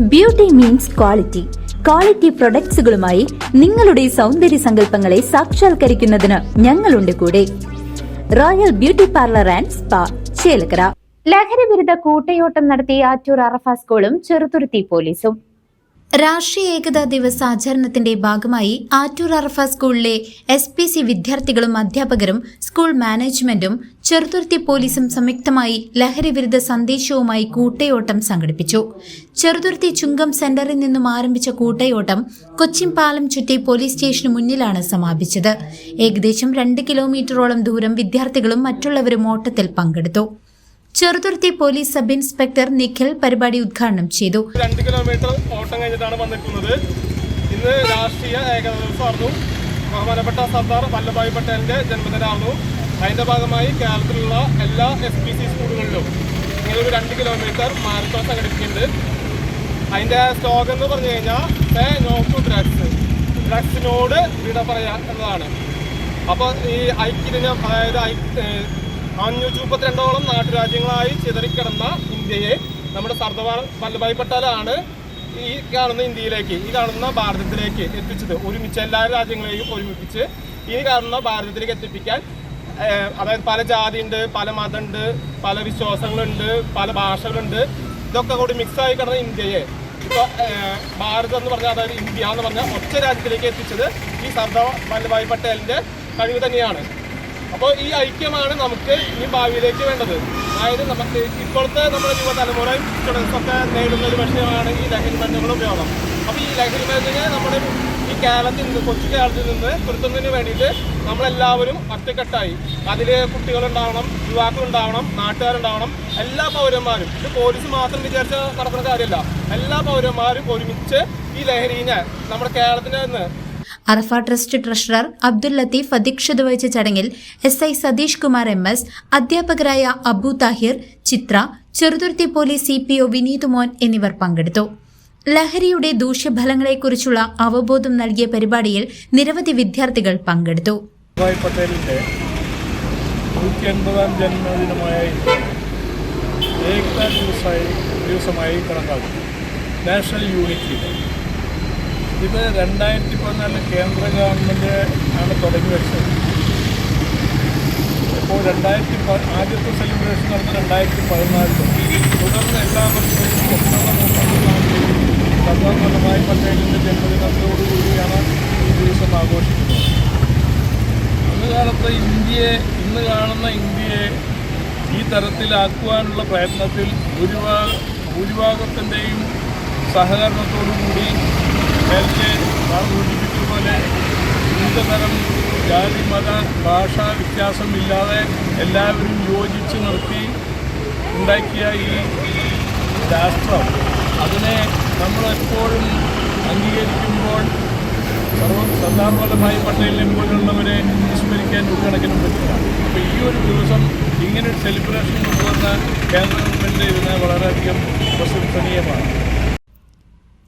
Beauty means quality quality പ്രൊഡക്ട്സുകളുമായി നിങ്ങളുടെ സൗന്ദര്യ സങ്കല്പങ്ങളെ സാക്ഷാത്കരിക്കുന്നതിന് ഞങ്ങളുണ്ട് കൂടെ. Royal Beauty Parlour and Spa Chelakkara. ലഹരി വിരുദ്ധ കൂട്ടയോട്ടം നടത്തി ആറ്റൂർ അറഫ സ്കൂളും ചെറുതുരുത്തി പോലീസും. രാഷ്ട്രീയ ഏകതാ ദിവസാചരണത്തിന്റെ ഭാഗമായി ആറ്റൂർ അറഫ സ്കൂളിലെ എസ് പി സി വിദ്യാർത്ഥികളും അധ്യാപകരും സ്കൂൾ മാനേജ്മെന്റും ചെറുതുരുത്തി പോലീസും സംയുക്തമായി ലഹരിവിരുദ്ധ സന്ദേശവുമായി കൂട്ടയോട്ടം സംഘടിപ്പിച്ചു. ചെറുതുരുത്തി ചുങ്കം സെന്ററിൽ നിന്നും ആരംഭിച്ച കൂട്ടയോട്ടം കൊച്ചിൻ പാലം ചുറ്റി പോലീസ് സ്റ്റേഷന് മുന്നിലാണ് സമാപിച്ചത്. ഏകദേശം രണ്ട് കിലോമീറ്ററോളം ദൂരം വിദ്യാർത്ഥികളും മറ്റുള്ളവരും ഓട്ടത്തിൽ പങ്കെടുത്തു. Cheruthuruthy police sub inspector Nikhil പരിപാടി ഉദ്ഘാടനം ചെയ്തു. രണ്ട് കിലോമീറ്റർ ഓട്ടം കഴിഞ്ഞിട്ടാണ് വന്നിരിക്കുന്നത്. ഇന്ന് രാഷ്ട്രീയ ഏകതാ ദിവസമായിരുന്നു. ബഹുമാനപ്പെട്ട സർദാർ വല്ലഭായ് പട്ടേലിന്റെ ജന്മദിനമായിരുന്നു. അതിന്റെ ഭാഗമായി കേരളത്തിലുള്ള എല്ലാ എസ് പി സി സ്കൂളുകളിലും ഇങ്ങനെ ഒരു രണ്ട് കിലോമീറ്റർ മാരത്തോൺ സംഘടിപ്പിക്കുന്നുണ്ട്. അതിന്റെ സ്ലോഗൻ എന്ന് പറഞ്ഞു കഴിഞ്ഞാൽ നോ ഡ്രഗ്സ് ഡ്രഗ്സിനോട് വിട പറയാ എന്നതാണ്. അപ്പോൾ ഈ ഐക്യദിനം അതായത് അഞ്ഞൂറ്റി മുപ്പത്തിരണ്ടോളം നാട്ടുരാജ്യങ്ങളായി ചിതറിക്കിടന്ന ഇന്ത്യയെ നമ്മുടെ സർദാർ വല്ലഭായ് പട്ടേലാണ് ഈ കാണുന്ന ഇന്ത്യയിലേക്ക് ഈ കാണുന്ന ഭാരതത്തിലേക്ക് എത്തിച്ചത്. ഒരുമിച്ച് എല്ലാ രാജ്യങ്ങളെയും ഒരുമിപ്പിച്ച് ഈ കാണുന്ന ഭാരതത്തിലേക്ക് എത്തിപ്പിക്കാൻ അതായത് പല ജാതിയുണ്ട് പല മതമുണ്ട് പല വിശ്വാസങ്ങളുണ്ട് പല ഭാഷകളുണ്ട്. ഇതൊക്കെ കൂടി മിക്സായി കിടന്ന ഇന്ത്യയെ ഇപ്പോൾ ഭാരതം എന്ന് പറഞ്ഞാൽ അതായത് ഇന്ത്യ എന്ന് പറഞ്ഞാൽ ഒറ്റ രാജ്യത്തിലേക്ക് എത്തിച്ചത് ഈ സർദാർ വല്ലഭായ് പട്ടേലിന്റെ കഴിവ് തന്നെയാണ്. അപ്പോൾ ഈ ഐക്യമാണ് നമുക്ക് ഈ ഭാവിയിലേക്ക് വേണ്ടത്. അതായത് നമുക്ക് ഇപ്പോഴത്തെ നമ്മുടെ യുവതലമുറ സ്റ്റുഡൻസ് നേടുന്ന ഒരു വിഷയമാണ് ഈ ലഹരി മരുന്നുകളുടെ ഉപയോഗം. അപ്പോൾ ഈ ലഹരി മരുന്നിനെ നമ്മുടെ ഈ കേരളത്തിൽ നിന്ന് കൊച്ചു കേരളത്തിൽ നിന്ന് കൊടുത്തുന്നതിന് വേണ്ടിയിട്ട് നമ്മളെല്ലാവരും ഒറ്റക്കെട്ടായി. അതിൽ കുട്ടികളുണ്ടാവണം യുവാക്കളുണ്ടാവണം നാട്ടുകാരുണ്ടാവണം എല്ലാ പൗരന്മാരും. ഇത് പോലീസ് മാത്രം വിചാരിച്ച നടക്കുന്ന കാര്യമല്ല എല്ലാ പൗരന്മാരും ഒരുമിച്ച് ഈ ലഹരീനെ നമ്മുടെ കേരളത്തിൽ നിന്ന് അറഫ ട്രസ്റ്റ് ട്രഷറർ അബ്ദുൽ ലത്തീഫ് അധ്യക്ഷത വഹിച്ച ചടങ്ങിൽ S I Satheesh Kumar M S അധ്യാപകരായ Abu Thahir Chithra Cheruthuruthy police C P O Vineeth Mon എന്നിവർ പങ്കെടുത്തു. ലഹരിയുടെ ദൂഷ്യഫലങ്ങളെക്കുറിച്ചുള്ള അവബോധം നൽകിയ പരിപാടിയിൽ നിരവധി വിദ്യാർത്ഥികൾ പങ്കെടുത്തു. ദിവസമായി നാഷണൽ യൂണിറ്റി ഇത് രണ്ടായിരത്തി പതിനാലിൽ കേന്ദ്ര ഗവൺമെന്റ് ആണ് തുടങ്ങി വെച്ചത്. ഇപ്പോൾ രണ്ടായിരത്തി ആദ്യത്തെ സെലിബ്രേഷൻ നടന്ന രണ്ടായിരത്തി പതിനാലിൽ തുടർന്ന് എല്ലാ വർഷവും സർദാർ വല്ലഭായ് പട്ടേലിന്റെ ജന്മദിനത്തോടുകൂടിയാണ് ഈ ദിവസം ആഘോഷിക്കുന്നത്. ഇന്ന് കാലത്ത് ഇന്ത്യയെ ഇന്ന് കാണുന്ന ഇന്ത്യയെ ഈ തരത്തിലാക്കുവാനുള്ള പ്രയത്നത്തിൽ ഭൂരിഭാഗ ഭൂരിഭാഗത്തിന്റെയും സഹകരണത്തോടുകൂടി നാം സൂചിപ്പിച്ചതുപോലെ വിവിധ തരം ജാതി മത ഭാഷാ വ്യത്യാസമില്ലാതെ എല്ലാവരും യോജിച്ച് നിർത്തി ഉണ്ടാക്കിയ ഈ രാഷ്ട്രം. അതിനെ നമ്മളെപ്പോഴും അംഗീകരിക്കുമ്പോൾ സർദാർ വല്ലഭായ് പട്ടേലിനെ പോലുള്ളവരെ വിസ്മരിക്കാൻ ഒരു കണക്കിനും പറ്റില്ല അപ്പോൾ ഈ ഒരു ദിവസം ഇങ്ങനെ ഒരു സെലിബ്രേഷൻ കൊണ്ടുവന്ന കേന്ദ്ര ഗവൺമെന്റ് ഇതിനെ വളരെയധികം പ്രശംസനീയമാണ്.